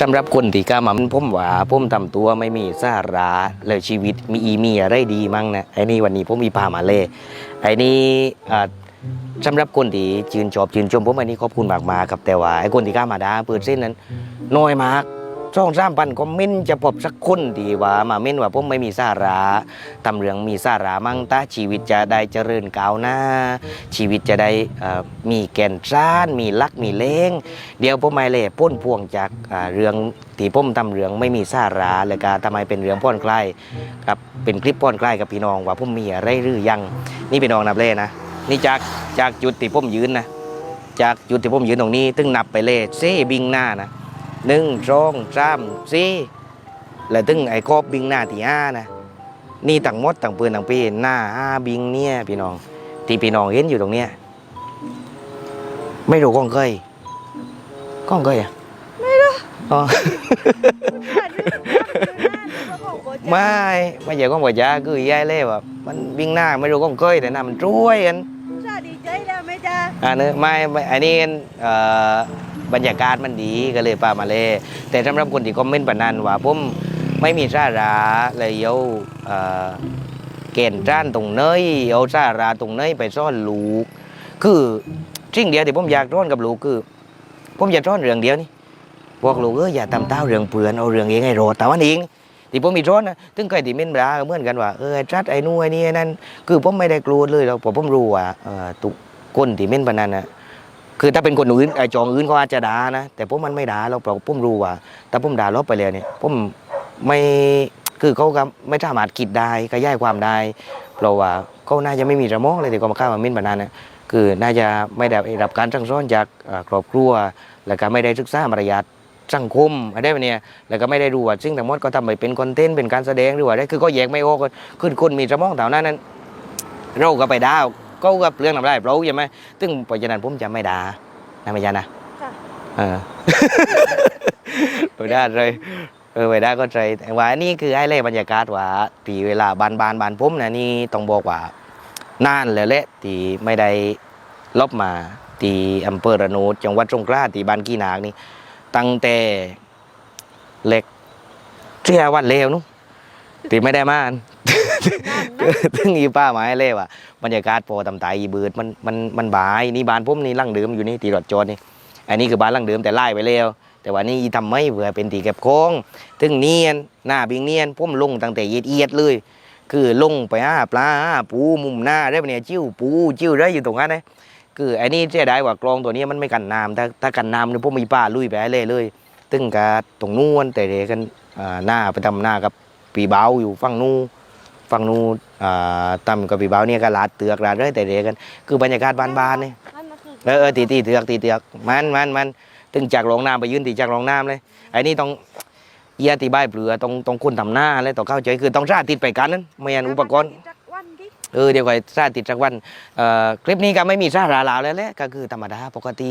สำหรับคนที่กล้ามาผมว่าผมทำตัวไม่มีสาระเลยชีวิตมีอีมีอะไรดีมั่งนะไอ้นี่วันนี้ผมมีพามาเล่ไอ้นี่สำหรับคนที่ชื่นชอบชื่นชมผมอันนี้ขอบคุณมากมาครับแต่ว่าไอ้คนที่กล้ามาด่าเปิดเส้นนั้นน้อยมาก ช่องสามพันคอมเมนต์จะพบสักคนที่ว่ามาเม้นว่าผมไม่มีสาระทำเรื่องมีสาระมั่งตาชีวิตจะได้เจริญก้าวหน้า ชีวิตจะได้มีแก่นซ้าน มีลักมีเลงเดี๋ยวผมไม่เล่พ้นพวงจากเรื่องที่ผมทำเรื่องไม่มีสาระแล้วก็ทำไมเป็นเรื่องพ่อนคลายครับเป็นคลิปพ่อนคลายกับพี่น้องว่าผมมีอะไรหรือยัง นี่พี่น้องนับเล่นะนี่จากจากจุดที่ผมยืนนะจากจุดที่ผมยืนตรงนี้ตึงนับไปเล่เซ่บิงหน้านะ หนึ่งสองสามสี่แล้วตึงไอ้ครอบบิงหน้าที่ห้านะนี่ต่างหมดต่างปืนต่างปีหน้าห้าบิงเนี่ยพี่น้อง ที่พี่น้องเห็นอยู่ตรงเนี้ยไม่รู้ก้องเคยก้องเคยอะไม่รู้อ๋อไม่ไม่ใช่ก้องกว่ายาคือยายเล่แบบมันวิ่งหน้าไม่รู้ก้องเคยแต่หน้ามันช่วยกันจ้าดีใจแล้วไหมจ้าอ่าเนอะไม่ไม่อันนี้เอ่อ บรรยากาศมันดีก็เลยปามาเลยแต่สำหรับคนที่คอมเมนต์ปานนั้นว่าผมไม่มีสาระเลยเอาเกณฑ์จ้านตรงเนยเอาสาระตรงเนยไปซ่อนลูก คือสิ่งเดียวที่ผมอยากร้อนกับลูกคือ ผมอยากร้อนเรื่องเดียวนี่บอกลูกเอออย่าทำเต้าเรื่องเปลือนเอาเรื่องเองให้รอแต่ว่าเองที่ผมมีร้อนนะถึงเคยที่เม่นบราเหมือนกันว่าเออไอ้จัดไอ้นู่นไอ้นี่ไอ้นั่นคือผมไม่ได้กลัวเลยเราผมผมรู้ว่าเออทุกคนที่เม่นปานันนะ คือถ้าเป็นคนอื่นไอ้จองอื่นเขาอาจจะด่านะ แต่ผมมันไม่ด่าเราเพราะผมรู้ว่าถ้าผมด่าลบไปแล้วเนี่ยผมไม่คือเขาก็ไม่สามารถคิดได้ขยายความได้เพราะว่าเขาน่าจะไม่มีสมองเลยที่เขามาฆ่ามาเม่นปานนั้นนะคือน่าจะไม่ได้รับการสั่งสอนจากครอบครัว แล้วก็ไม่ได้ศึกษามารยาทสังคมอะไรแบบนี้แล้วก็ไม่ได้รู้ว่าสิ่งทั้งหมดก็ทำไปเป็นคอนเทนต์เป็นการแสดงหรือว่าอะไรคือก็แยกไม่ออกคือคนมีสมองเท่านั้นนั้นเราก็ไปด่า ก็กับเรื่องทำได้เราใช่ไหมซึ่งเพราะฉะนั้นผมจะไม่ด่านะไม่ใช่นะค่ะเออไปได้เลยเออไปได้ก็ใจแต่ว่านี่คือไอ้เล่บรรยากาศว่าตีเวลาบานบานบานผมนะนี่ต้องบอกว่านานแล้วแหละที่ไม่ได้ลบมาที่อำเภอระโนดจังหวัดสงขลาที่บ้านกี้นากนี่ตั้งแต่เล็กเที่ยวันเลวนุที่ไม่ได้มาอัน ถึงอีป้าหมายเลยว่าบรรยากาศพอตำตายอีบิดมันมันมันบายนี่บ้านผมนี่ร่างเดิมอยู่นี่ตีรถจอดนี่อันนี้คือบ้านร่างเดิมแต่ไล่ไปแล้ว แต่ว่านี่อีทำไม่เผื่อเป็นตีเก็บของถึงเนียนหน้าบิงเนียนผมลงตั้งแต่เอียดเอียดเลย คือลงไปหาปลาหาปูมุมหน้าได้ปะเนี่ยจิ้วปูจิ้วได้อยู่ตรงนั้นนะคืออ้นี่เสียดายว่ากลองตัวนี้มันไม่กันน้ำถ้าถ้ากันน้ำเนี่ยพวกมีป้าลุยไปเลยเลยตึงกะตรงนู้นแต่เด็กกันหน้าไปทำหน้ากับปีเบาอยู่ฝั่งนู้น ฝั่งนู้นอ่าตำกับปีเบาเนี่ยก็ลาดเตือกลาดเลยแต่เด็กกัน คือบรรยากาศบ้านๆเนี่ยนั่นก็คือเออเออตีตีเตือกตีเตือกมันมันมันตึงจากรองน้ำไปยืนตีจากรองน้ำเลยไอ้นี่ต้องเยียตีใบายเปลือต้องต้องคนทำหน้าเลยต้องเข้าใจคือต้องสาธิตไปกันนั้นไม่งั้นอุปกรณ์จักวันดิเออเดี๋ยวก่อนสาธิตสักวันเอ่อคลิปนี้ก็ไม่มีสาระแล้วแหละก็คือธรรมดาปกติ